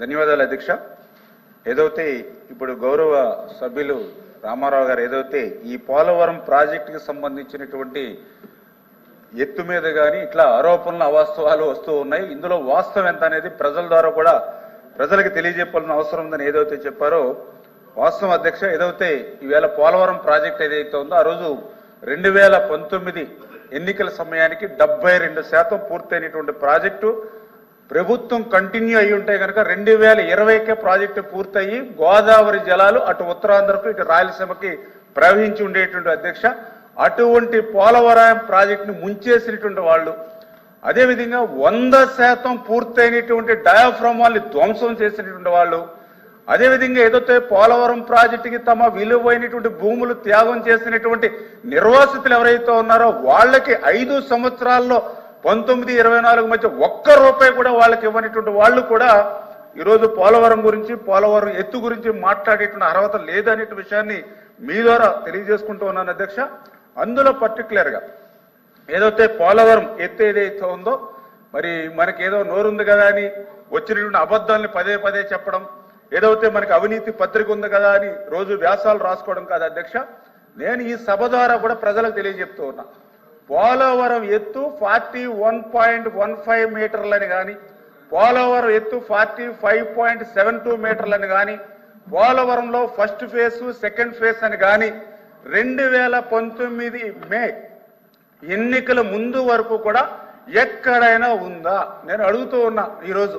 ధన్యవాదాలు అధ్యక్ష. ఏదైతే ఇప్పుడు గౌరవ సభ్యులు రామారావు గారు ఏదైతే ఈ పోలవరం ప్రాజెక్టుకి సంబంధించినటువంటి ఎత్తు మీద కానీ ఇట్లా ఆరోపణలు అవాస్తవాలు వస్తూ ఉన్నాయి. ఇందులో వాస్తవం ఎంత అనేది ప్రజల ద్వారా కూడా ప్రజలకు తెలియజెప్పాల్సిన అవసరం ఉందని ఏదైతే చెప్పారో వాస్తవం అధ్యక్ష ఏదైతే ఈవేళ పోలవరం ప్రాజెక్ట్ ఏదైతే ఉందో ఆ రోజు రెండు వేల పంతొమ్మిది ఎన్నికల సమయానికి డెబ్బై రెండు శాతం పూర్తయినటువంటి ప్రాజెక్టు ప్రభుత్వం కంటిన్యూ అయి ఉంటే కనుక రెండు వేల ఇరవైకే ప్రాజెక్టు పూర్తయి గోదావరి జలాలు అటు ఉత్తరాంధ్రకు ఇటు రాయలసీమకి ప్రవహించి ఉండేటువంటి అధ్యక్ష. అటువంటి పోలవరం ప్రాజెక్టును ముంచేసినటువంటి వాళ్ళు అదేవిధంగా వంద శాతం పూర్తయినటువంటి డయాఫ్రమ్ వాళ్ళని ధ్వంసం చేసినటువంటి వాళ్ళు అదేవిధంగా ఏదైతే పోలవరం ప్రాజెక్టుకి తమ విలువైనటువంటి భూములు త్యాగం చేసినటువంటి నిర్వాసితులు ఎవరైతే ఉన్నారో వాళ్ళకి ఐదు సంవత్సరాల్లో పంతొమ్మిది ఇరవై నాలుగు మధ్య ఒక్క రూపాయి కూడా వాళ్ళకి ఇవ్వనటువంటి వాళ్ళు కూడా ఈరోజు పోలవరం గురించి పోలవరం ఎత్తు గురించి మాట్లాడేటువంటి అర్హత లేదనే విషయాన్ని మీ ద్వారా తెలియజేసుకుంటూ ఉన్నాను అధ్యక్ష. అందులో పర్టికులర్గా ఏదైతే పోలవరం ఎత్తు ఏదైతే ఉందో మరి మనకి ఏదో నోరుంది కదా అని వచ్చినటువంటి అబద్ధాలని పదే పదే చెప్పడం ఏదైతే మనకి అవినీతి పత్రిక ఉంది కదా అని రోజు వ్యాసాలు రాసుకోవడం కాదు అధ్యక్ష. నేను ఈ సభ ద్వారా కూడా ప్రజలకు తెలియజెప్తూ ఉన్నా. పోలవరం ఎత్తు forty one point one five మీటర్లని కానీ పోలవరం ఎత్తు forty five point seven two మీటర్లని కానీ పోలవరంలో ఫస్ట్ ఫేజ్ సెకండ్ ఫేజ్ అని కానీ రెండు వేల పంతొమ్మిది మే ఎన్నికల ముందు వరకు కూడా ఎక్కడైనా ఉందా? నేను అడుగుతూ ఉన్నా ఈరోజు.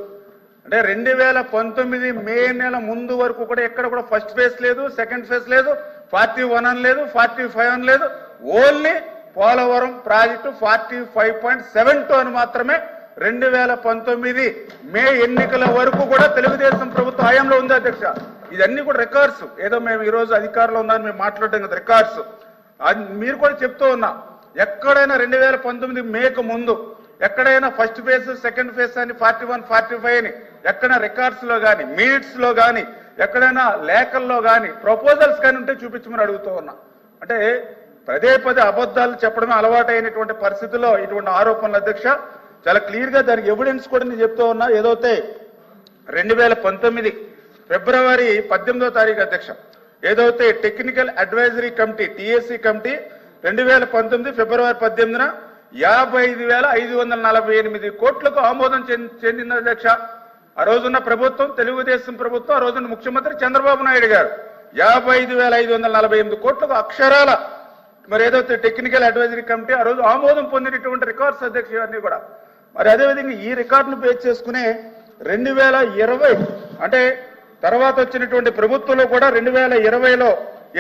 అంటే రెండు వేల పంతొమ్మిది మే నెల ముందు వరకు కూడా ఎక్కడ కూడా ఫస్ట్ ఫేజ్ లేదు సెకండ్ ఫేజ్ లేదు ఫార్టీ వన్ అని లేదు ఫార్టీ ఫైవ్ అని లేదు only Polavaram project forty five point seven two అని మాత్రమే రెండు వేల పంతొమ్మిది మే ఎన్నికల వరకు కూడా తెలుగుదేశం ప్రభుత్వ హయాంలో ఉంది అధ్యక్ష. ఇదన్నీ కూడా రికార్డ్స్ ఏదో మేము ఈరోజు అధికారంలో ఉన్నారని మేము మాట్లాడడం కదా రికార్డ్స్ అది మీరు కూడా చెప్తూ ఉన్నా ఎక్కడైనా రెండు వేల పంతొమ్మిది మేకు ముందు ఎక్కడైనా ఫస్ట్ ఫేజ్ సెకండ్ ఫేజ్ అని ఫార్టీ వన్ ఫార్టీ ఫైవ్ అని ఎక్కడ రికార్డ్స్లో కానీ మీట్స్లో కానీ ఎక్కడైనా లేఖల్లో కానీ ప్రపోజల్స్ కానీ ఉంటే చూపించమని అడుగుతూ ఉన్నా. అంటే పదే పదే అబద్ధాలు చెప్పడమే అలవాటైనటువంటి పరిస్థితుల్లో ఇటువంటి ఆరోపణలు అధ్యక్ష చాలా క్లియర్గా దానికి ఎవిడెన్స్ కూడా నేను చెప్తూ ఉన్నా. ఏదైతే రెండు వేల పంతొమ్మిది ఫిబ్రవరి పద్దెనిమిదో తారీఖు అధ్యక్ష ఏదైతే technical advisory committee TSC committee రెండు వేల పంతొమ్మిది ఫిబ్రవరి పద్దెనిమిదిన యాభై ఐదు వేల ఐదు వందల నలభై ఎనిమిది కోట్లకు ఆమోదం చెందింది అధ్యక్ష. ఆ రోజున్న ప్రభుత్వం తెలుగుదేశం ప్రభుత్వం ఆ రోజున ముఖ్యమంత్రి చంద్రబాబు నాయుడు గారు యాభై ఐదు వేల ఐదు వందల నలభై ఎనిమిది కోట్లకు అక్షరాల మరి ఏదైతే టెక్నికల్ అడ్వైజరీ కమిటీ ఆ రోజు ఆమోదం పొందినటువంటి రికార్డ్స్ అధ్యక్ష ఇవన్నీ కూడా. మరి అదేవిధంగా ఈ రికార్డును బేస్ చేసుకునే రెండు వేల ఇరవై అంటే తర్వాత వచ్చినటువంటి ప్రభుత్వంలో కూడా రెండు వేల ఇరవైలో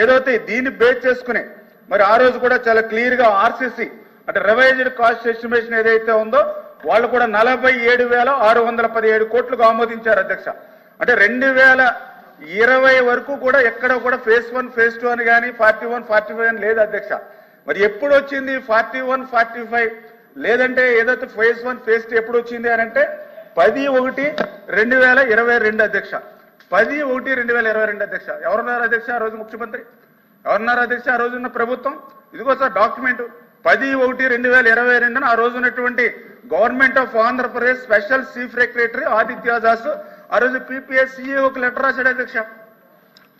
ఏదైతే దీన్ని బేస్ చేసుకుని మరి ఆ రోజు కూడా చాలా క్లియర్గా ఆర్సీసీ అంటే రివైజ్డ్ కాస్ట్ ఎస్టిమేషన్ ఏదైతే ఉందో వాళ్ళు కూడా నలభై ఏడు వేల ఆరు వందల పదిహేడు కోట్లకు ఆమోదించారు అధ్యక్ష. అంటే రెండు వేల ఇరవై వరకు కూడా ఎక్కడ కూడా ఫేజ్ వన్ ఫేజ్ టూ అని కానీ ఫార్టీ వన్ ఫార్టీ ఫైవ్ అని లేదు అధ్యక్ష. మరి ఎప్పుడు వచ్చింది ఫార్టీ వన్ ఫార్టీ ఫైవ్? లేదంటే ఏదైతే ఫేజ్ వన్ ఫేజ్ టూ ఎప్పుడు వచ్చింది అని అంటే పది ఒకటి రెండు వేల ఇరవై రెండు అధ్యక్ష. పది ఒకటి రెండు వేల ఇరవై రెండు అధ్యక్ష. ఎవరున్నారు అధ్యక్ష ఆ రోజు ముఖ్యమంత్రి? ఎవరున్నారు అధ్యక్ష ఆ రోజున్న ప్రభుత్వం? ఇదిగో సార్ డాక్యుమెంట్. పది ఒకటి రెండు వేల ఇరవై రెండున ఆ రోజు ఉన్నటువంటి government of Andhra Pradesh special chief secretary Aditya Das ఆ రోజు పీపీఎస్ ఒక లెటర్ రాశాడు అధ్యక్ష.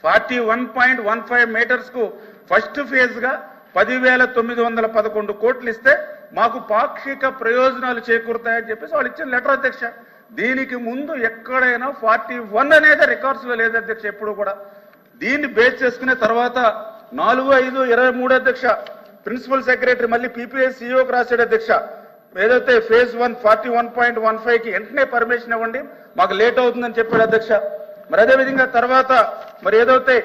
Forty one point one five మీటర్స్కు ఫస్ట్ ఫేజ్గా పదివేల తొమ్మిది వందల పదకొండు కోట్లు ఇస్తే మాకు పాక్షిక ప్రయోజనాలు చేకూరుతాయని చెప్పేసి వాళ్ళు ఇచ్చిన లెటర్ అధ్యక్ష. దీనికి ముందు ఎక్కడైనా ఫార్టీ వన్ అనేది రికార్డ్స్లో లేదు అధ్యక్ష ఎప్పుడు కూడా. దీన్ని బేస్ చేసుకునే తర్వాత నాలుగు ఐదు ఇరవై మూడు అధ్యక్ష. ప్రిన్సిపల్ సెక్రటరీ మళ్ళీ పీపీఎస్ సిఇఓకి రాశాడు అధ్యక్ష. ఏదైతే phase one forty one point one ఫైవ్కి వెంటనే పర్మిషన్ ఇవ్వండి. మాకు లేట్ అవుతుందని చెప్పాడు అధ్యక్ష. మరి అదే విధంగా తర్వాత మరి ఏదైతే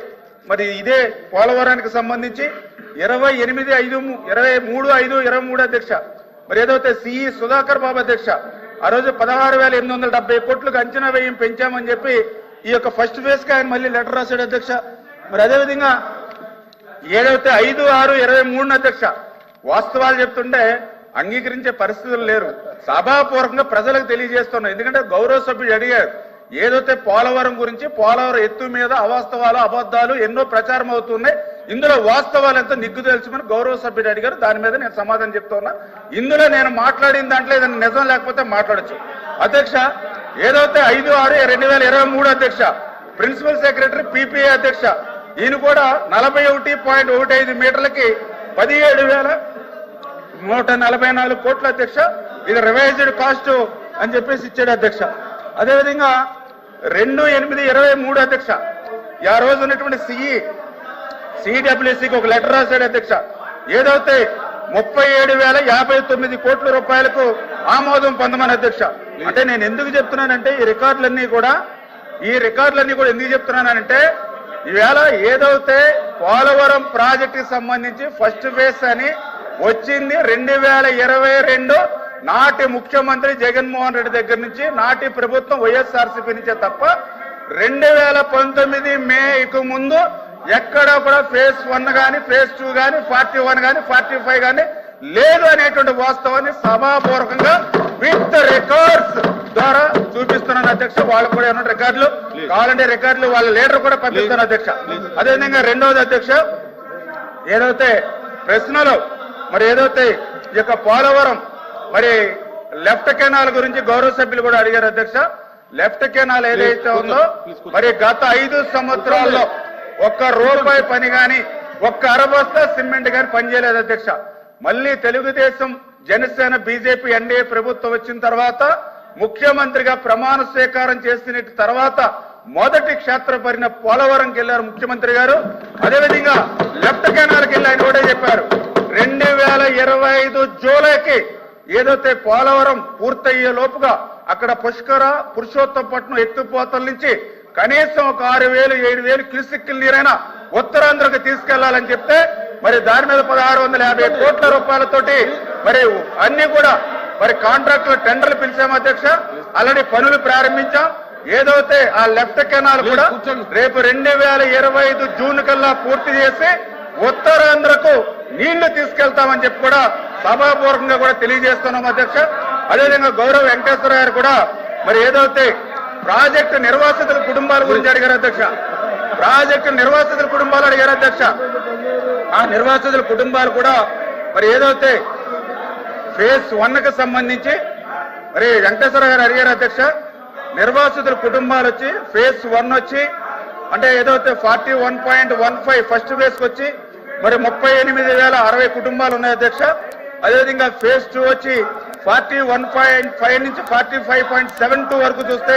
మరి ఇదే పోలవరానికి సంబంధించి ఇరవై ఎనిమిది ఐదు ఇరవై మూడు ఐదు ఇరవై మూడు అధ్యక్ష. మరి ఏదైతే సిఈ సుధాకర్ బాబు అధ్యక్ష ఆ రోజు పదహారు వేల ఎనిమిది వందల డెబ్బై కోట్లకు అంచనా వ్యయం పెంచామని చెప్పి ఈ యొక్క ఫస్ట్ ఫేజ్కి ఆయన మళ్ళీ లెటర్ రాశాడు అధ్యక్ష. మరి అదే విధంగా ఏదైతే ఐదు ఆరు ఇరవై మూడున అధ్యక్ష వాస్తవాలు చెప్తుంటే అంగీకరించే పరిస్థితులు లేరు. సభాపూర్వకంగా ప్రజలకు తెలియజేస్తున్నాం. ఎందుకంటే గౌరవ సభ్యుడు అడిగారు ఏదైతే పోలవరం గురించి పోలవరం ఎత్తు మీద అవాస్తవాలు అబద్ధాలు ఎన్నో ప్రచారం అవుతున్నాయి. ఇందులో వాస్తవాలు ఎంతో నిగ్గు తెలుసుకుని గౌరవ సభ్యుడు అడిగారు దాని మీద నేను సమాధానం చెప్తున్నా ఇందులో నేను మాట్లాడిన దాంట్లో ఏదైనా నిజం లేకపోతే మాట్లాడచ్చు. అధ్యక్ష ఏదైతే ఐదు ఆరు రెండు వేల ఇరవై మూడు అధ్యక్ష ప్రిన్సిపల్ సెక్రటరీ పీపీఏ అధ్యక్ష ఈయన కూడా నలభై ఒకటి పాయింట్ ఒకటి ఐదు మీటర్లకి పదిహేడు వేల నూట నలభై నాలుగు కోట్ల అధ్యక్ష. ఇది రివైజ్డ్ కాస్ట్ అని చెప్పేసి ఇచ్చాడు అధ్యక్ష. అదేవిధంగా రెండు ఎనిమిది ఇరవై మూడు అధ్యక్ష. ఆ రోజు ఉన్నటువంటి సిఈ సిడబ్ల్యూసికి ఒక లెటర్ రాశాడు అధ్యక్ష. ఏదైతే ముప్పై ఏడు వేల యాభై తొమ్మిది కోట్ల రూపాయలకు ఆమోదం పొందమని అధ్యక్ష. అంటే నేను ఎందుకు చెప్తున్నానంటే ఈ రికార్డులన్నీ కూడా ఈ రికార్డులన్నీ కూడా ఎందుకు చెప్తున్నానంటే ఈవేళ ఏదైతే పోలవరం ప్రాజెక్టుకి సంబంధించి ఫస్ట్ ఫేజ్ అని వచ్చింది రెండు వేల ఇరవై రెండు నాటి ముఖ్యమంత్రి జగన్మోహన్ రెడ్డి దగ్గర నుంచి నాటి ప్రభుత్వం వైఎస్ఆర్సీపీ నుంచే తప్ప రెండు వేల పంతొమ్మిది మేకు ముందు ఎక్కడ కూడా ఫేజ్ వన్ గాని ఫేజ్ టూ గాని ఫార్టీ వన్ గాని ఫార్టీ ఫైవ్ గాని లేదు అనేటువంటి వాస్తవాన్ని సభాపూర్వకంగా విత్ రికార్డ్స్ ద్వారా చూపిస్తున్నాను అధ్యక్ష. వాళ్ళు కూడా ఏమన్నా రికార్డులు కావాలంటే రికార్డులు వాళ్ళ లీడర్ కూడా పంపిస్తాను అధ్యక్ష. అదేవిధంగా రెండవది అధ్యక్ష ఏదైతే ప్రశ్నలు మరి ఏదైతే ఈ యొక్క పోలవరం మరి లెఫ్ట్ కెనాల్ గురించి గౌరవ సభ్యులు కూడా అడిగారు అధ్యక్ష. లెఫ్ట్ కెనాల్ ఏదైతే ఉందో మరి గత ఐదు సంవత్సరాల్లో ఒక్క రూపాయి పని గాని ఒక్క అరబస్తా సిమెంట్ గాని పనిచేయలేదు అధ్యక్ష. మళ్ళీ తెలుగుదేశం జనసేన బీజేపీ ఎన్డీఏ ప్రభుత్వం వచ్చిన తర్వాత ముఖ్యమంత్రిగా ప్రమాణ స్వీకారం చేసిన తర్వాత మొదటి క్షేత్ర పరిన పోలవరంకి వెళ్ళారు ముఖ్యమంత్రి గారు. అదేవిధంగా లెఫ్ట్ కెనాల్కి వెళ్ళి ఆయన కూడా చెప్పారు. రెండు వేల ఇరవై ఐదు జూలైకి ఏదైతే పోలవరం పూర్తయ్యే లోపుగా అక్కడ పుష్కర పురుషోత్తపట్నం ఎత్తిపోతల నుంచి కనీసం ఒక ఆరు వేలు ఏడు వేలు క్యూసిక్కుల నీరైనా ఉత్తరాంధ్రకు తీసుకెళ్ళాలని చెప్తే మరి దాని మీద పదహారు వందల యాభై కోట్ల రూపాయలతోటి మరి అన్ని కూడా మరి కాంట్రాక్టులు టెండర్లు పిలిచాము అధ్యక్ష. ఆల్రెడీ పనులు ప్రారంభించాం. ఏదైతే ఆ లెఫ్ట్ కెనాల్ కూడా రేపు రెండు వేల ఇరవై ఐదు జూన్ కల్లా పూర్తి చేసి ఉత్తరాంధ్రకు నీళ్ళు తీసుకెళ్తామని చెప్పి కూడా సభాపూర్వకంగా కూడా తెలియజేస్తున్నాం అధ్యక్ష. అదేవిధంగా గౌరవ వెంకటేశ్వర గారు కూడా మరి ఏదైతే ప్రాజెక్టు నిర్వాసితుల కుటుంబాల గురించి అడిగారు అధ్యక్ష. ప్రాజెక్టు నిర్వాసితుల కుటుంబాలు అడిగారు అధ్యక్ష. ఆ నిర్వాసితుల కుటుంబాలు కూడా మరి ఏదైతే ఫేజ్ వన్కి సంబంధించి మరి వెంకటేశ్వర గారు అడిగారు అధ్యక్ష నిర్వాసితుల కుటుంబాలు వచ్చి ఫేజ్ వన్ వచ్చి అంటే ఏదైతే forty one point one five first phase వచ్చి మరి ముప్పై ఎనిమిది వేల అరవై కుటుంబాలు ఉన్నాయి అధ్యక్ష. అదేవిధంగా ఫేజ్ టూ వచ్చి ఫార్టీ వన్ పాయింట్ ఫైవ్ నుంచి forty five point seven two వరకు చూస్తే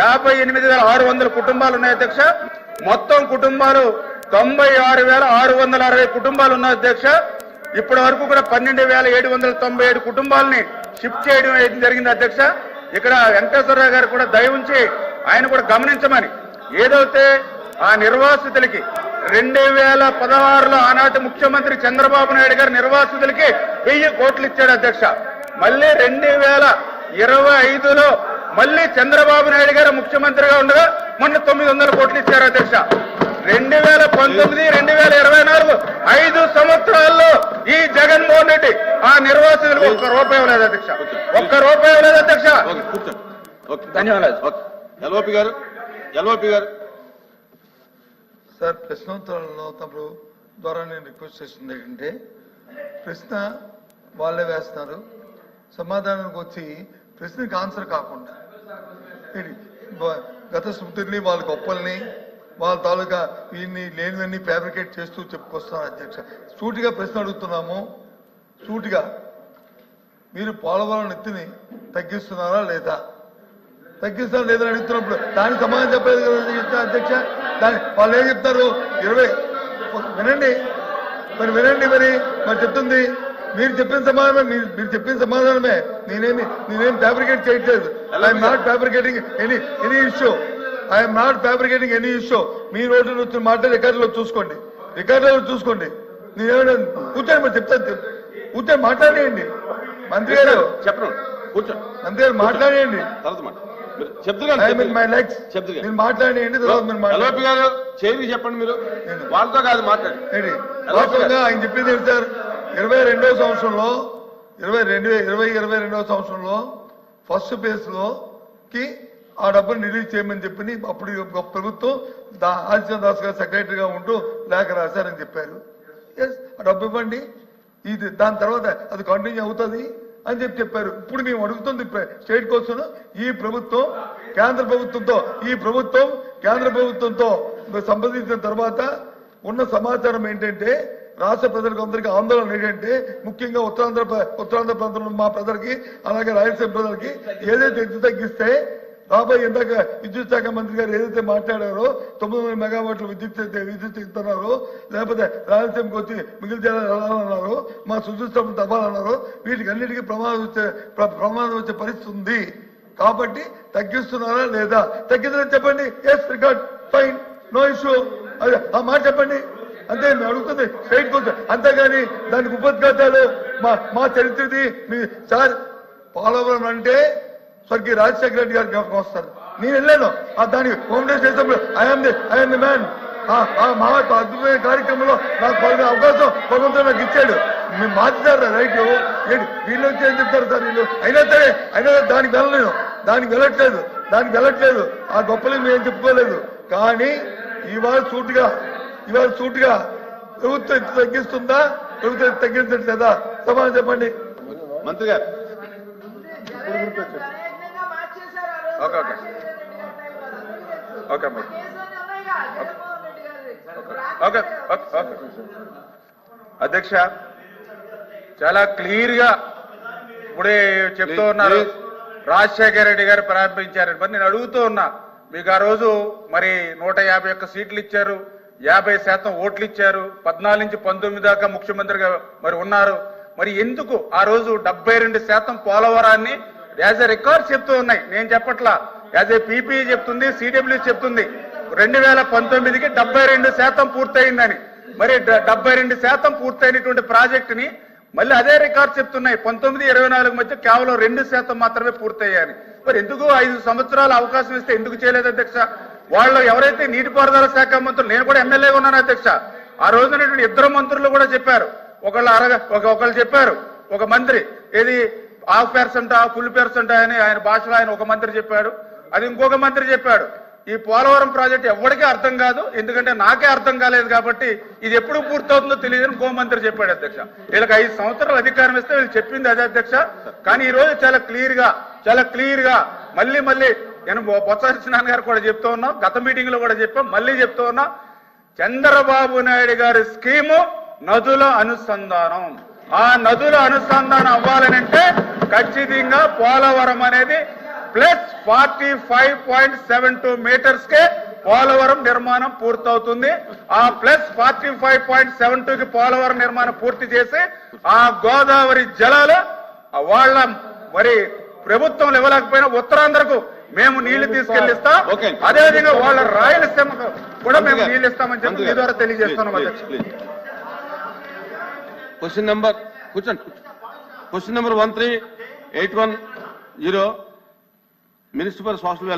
యాభై ఎనిమిది వేల ఆరు వందల కుటుంబాలు ఉన్నాయి అధ్యక్ష. మొత్తం కుటుంబాలు తొంభై ఆరు వేల ఆరు వందల అరవై కుటుంబాలు ఉన్నాయి అధ్యక్ష. ఇప్పటి వరకు కూడా పన్నెండు వేల ఏడు వందల తొంభై ఏడు కుటుంబాలని షిఫ్ట్ చేయడం అయితే జరిగింది అధ్యక్ష. ఇక్కడ వెంకటేశ్వరరావు గారు కూడా దయ ఉంచి ఆయన కూడా గమనించమని. ఏదైతే ఆ నిర్వాసితులకి రెండు వేల పదహారులో ఆనాటి ముఖ్యమంత్రి చంద్రబాబు నాయుడు గారు నిర్వాసితులకి వెయ్యి కోట్లు ఇచ్చాడు అధ్యక్ష. మళ్ళీ రెండు వేల ఇరవై ఐదులో మళ్ళీ చంద్రబాబు నాయుడు గారు ముఖ్యమంత్రిగా ఉండగా మొన్న తొమ్మిది వందల కోట్లు ఇచ్చారు అధ్యక్ష. పంతొమ్మిది రెండు వేల ఇరవై నాలుగు ఐదు సంవత్సరాల్లో ఈ జగన్మోహన్ రెడ్డి ఆ నిర్వాసితులకు ఒక్క రూపాయి ఇవ్వలేదు అధ్యక్ష. ఒక్క రూపాయి ఇవ్వలేదు అధ్యక్ష. ఓకే కూర్చోండి ఓకే ధన్యవాదాలు. ఎల్ఓపి గారు ఎల్ఓపి గారు. సార్ ప్రశ్నోత్తరాలలో తమరు ద్వారా నేను రిక్వెస్ట్ చేస్తుంది ఏంటంటే ప్రశ్న వాళ్ళే వేస్తున్నారు సమాధానానికి వచ్చి ప్రశ్నకి ఆన్సర్ కాకుండా గత స్మృతుల్ని వాళ్ళ గొప్పల్ని వాళ్ళ తాలూకా వీళ్ళని లేనివన్నీ ఫ్యాబ్రికేట్ చేస్తూ చెప్పుకొస్తున్నారు అధ్యక్ష. సూటిగా ప్రశ్న అడుగుతున్నాము. సూటిగా. మీరు పోలవరం ఎత్తుని తగ్గిస్తున్నారా లేదా? తగ్గిస్తారా లేదా అడుగుతున్నప్పుడు దానికి సమాధానం చెప్పలేదు కదా అధ్యక్ష. దాని వాళ్ళు ఏం చెప్తారు? ఇరవై వినండి. మరి వినండి మరి. మరి చెప్తుంది. మీరు చెప్పిన సమాధానమే మీరు మీరు చెప్పిన సమాధానమే. నేనేమి నేనేం ఫ్యాబ్రికేట్ చేయట్లేదు. I'm not fabricating any any issue I'm not fabricating any issue me road నుంచి మాట రికార్డులో చూసుకోండి. రికార్డులో చూసుకోండి. నేనేమైనా కూర్చొని మరి చెప్తాను కూర్చొని మాట్లాడేయండి. మంత్రి గారు. చెప్పండి కూర్చోండి మంత్రి గారు మాట్లాడేయండి. ఎల్ఓపి మాట్లాడండి గారు చెప్పండి మీరు. వాళ్ళతో కాదు మాట్లాడి. ఏంటి? వాస్తవంగా ఆయన చెప్పింది ఏంటి సార్? ఇరవై రెండో సంవత్సరంలో ఇరవై రెండు ఇరవై ఇరవై రెండో సంవత్సరంలో ఫస్ట్ ఫేజ్లో కి ఆ డబ్బులు రిలీజ్ చేయమని చెప్పి అప్పుడు ఒక ప్రభుత్వం దా ఆదిత్య దాస్ గారు సెక్రటరీగా ఉంటూ లేఖ రాశారని చెప్పారు. ఎస్ ఆ డబ్బు ఇవ్వండి. ఇది దాని తర్వాత అది కంటిన్యూ అవుతుంది అని చెప్పి చెప్పారు. ఇప్పుడు మేము అడుగుతుంది స్టేట్ కోసం ఈ ప్రభుత్వం కేంద్ర ప్రభుత్వంతో ఈ ప్రభుత్వం కేంద్ర ప్రభుత్వంతో సంప్రదించిన తర్వాత ఉన్న సమాచారం ఏంటంటే రాష్ట్ర ప్రజలకు అందరికీ ఆందోళన ఏంటంటే ముఖ్యంగా ఉత్తరాంధ్ర ఉత్తరాంధ్ర ప్రాంతంలో మా ప్రజలకి అలాగే రాయలసీమ ప్రజలకి ఏదైతే ఎత్తు తగ్గిస్తే రాబోయే ఇందాక విద్యుత్ శాఖ మంత్రి గారు ఏదైతే మాట్లాడారో తొమ్మిది వందల మెగావాట్ల విద్యుత్ విద్యుత్ ఇస్తున్నారో లేకపోతే రాయలసీమకి వచ్చి మిగిలిన జిల్లాలు వెళ్ళాలన్నారో మా సుదృష్టం తవ్వాలన్నారో వీటికి అన్నిటికీ ప్రమాదం వచ్చే ప్ర- ప్రమాదం వచ్చే పరిస్థితి ఉంది. కాబట్టి తగ్గిస్తున్నారా లేదా? తగ్గిందని చెప్పండి. Yes record fine no issue అదే ఆ మాట చెప్పండి. అంతే మేము అడుగుతుంది స్ట్రైట్ కోసం అంతేగాని దానికి ఉపద్ఘాతాలు మా మా చరిత్రది మీ సార్ పోలవరం అంటే స్వర్గీయ రాజశేఖర రెడ్డి గారు జ్ఞాపకం వస్తారు. నేను వెళ్ళాను. ఆ దానికి హోమ్ డే చేసినప్పుడు I'm the I'm the man ఆ మా అద్భుతమైన కార్యక్రమంలో నాకు పలుకునే అవకాశం భగవంతుడు నాకు ఇచ్చాడు. మేము మార్చారు రైట్? ఏంటి? వీళ్ళు వచ్చి ఏం చెప్తారు సార్ వీళ్ళు? అయినా సరే అయినా సరే దానికి వెళ్ళలేను. దానికి వెళ్ళట్లేదు. దానికి వెళ్ళట్లేదు. ఆ గొప్పలు మేము చెప్పుకోలేదు. కానీ ఇవాళ సూటిగా ఇవాళ సూటిగా ప్రభుత్వం తగ్గిస్తుందా? ప్రభుత్వం తగ్గించట్లేదా? సమాధానం చెప్పండి. మంత్రి గారు ప్రయత్నంగా మార్చేశారు ఆ రోజు. Okay, okay. ఓకే, అమ్మా. ఓకే ఓకే అధ్యక్ష చాలా క్లియర్గా ఇప్పుడే చెప్తూ ఉన్నారు. రాజశేఖర రెడ్డి గారు ప్రారంభించారని మరి నేను అడుగుతూ ఉన్నా మీకు ఆ రోజు మరి నూట యాభై ఒక్క సీట్లు ఇచ్చారు యాభై శాతం ఓట్లు ఇచ్చారు పద్నాలుగు నుంచి పంతొమ్మిది దాకా ముఖ్యమంత్రిగా మరి ఉన్నారు మరి ఎందుకు ఆ రోజు డెబ్బై రెండు శాతం పోలవరాన్ని యాజ్ ఎ రికార్డ్ చెప్తూ ఉన్నాయి. నేను చెప్పట్లా. యాజ్ ఏ పీపీ చెప్తుంది సిడబ్ల్యూ చెప్తుంది రెండు వేల పంతొమ్మిదికి డెబ్బై రెండు శాతం పూర్తయిందని. మరి డెబ్బై రెండు శాతం పూర్తయినటువంటి ప్రాజెక్టుని మళ్ళీ అదే రికార్డ్ చెప్తున్నాయి. పంతొమ్మిది ఇరవై నాలుగు మధ్య కేవలం రెండు శాతం మాత్రమే పూర్తయ్యాయని. మరి ఎందుకు ఐదు సంవత్సరాల అవకాశం ఇస్తే ఎందుకు చేయలేదు అధ్యక్ష? వాళ్ళు ఎవరైతే నీటిపారుదల శాఖ మంత్రులు నేను కూడా ఎమ్మెల్యేగా ఉన్నాను అధ్యక్ష. ఆ రోజునటువంటి ఇద్దరు మంత్రులు కూడా చెప్పారు. ఒకళ్ళు అరగ ఒకళ్ళు చెప్పారు. ఒక మంత్రి ఏది హాఫ్ పర్సెంట్ ఫుల్ పర్సెంట్ అని ఆయన భాషలో ఆయన ఒక మంత్రి చెప్పాడు. అది ఇంకొక మంత్రి చెప్పాడు. ఈ పోలవరం ప్రాజెక్ట్ ఎవరికీ అర్థం కాదు ఎందుకంటే నాకే అర్థం కాలేదు కాబట్టి ఇది ఎప్పుడు పూర్తవుతుందో తెలియదని ఇంకో మంత్రి చెప్పాడు అధ్యక్ష. వీళ్ళకి ఐదు సంవత్సరాలు అధికారం ఇస్తే వీళ్ళు చెప్పింది అదే అధ్యక్ష. కానీ ఈ రోజు చాలా క్లియర్గా చాలా క్లియర్గా మళ్ళీ మళ్ళీ నేను బొత్స సత్యనారాయణ గారు కూడా చెప్తూ ఉన్నాం గత మీటింగ్లో కూడా చెప్పాం మళ్ళీ చెప్తూ ఉన్నా చంద్రబాబు నాయుడు గారి స్కీము నదుల అనుసంధానం. ఆ నదుల అనుసంధానం అవ్వాలనంటే ఖచ్చితంగా పోలవరం అనేది plus forty five point seven two metres కే పోలవరం నిర్మాణం పూర్తవుతుంది. ఆ plus forty five point seven two కి పోలవరం నిర్మాణం పూర్తి చేసి ఆ గోదావరి జలాలు వాళ్ళ మరి ప్రభుత్వం ఇవ్వలేకపోయినా ఉత్తరాంధ్రకు మేము నీళ్ళు తీసుకెళ్ళిస్తాం. అదేవిధంగా వాళ్ళ రాయలసీమకు కూడా మేము నీళ్ళు ఇస్తామని చెప్పి మీ ద్వారా తెలియజేస్తున్నాం. అధ్యక్ష. క్వశ్చన్ నెంబర్ కూర్చోండి question number one three eight one zero minister for social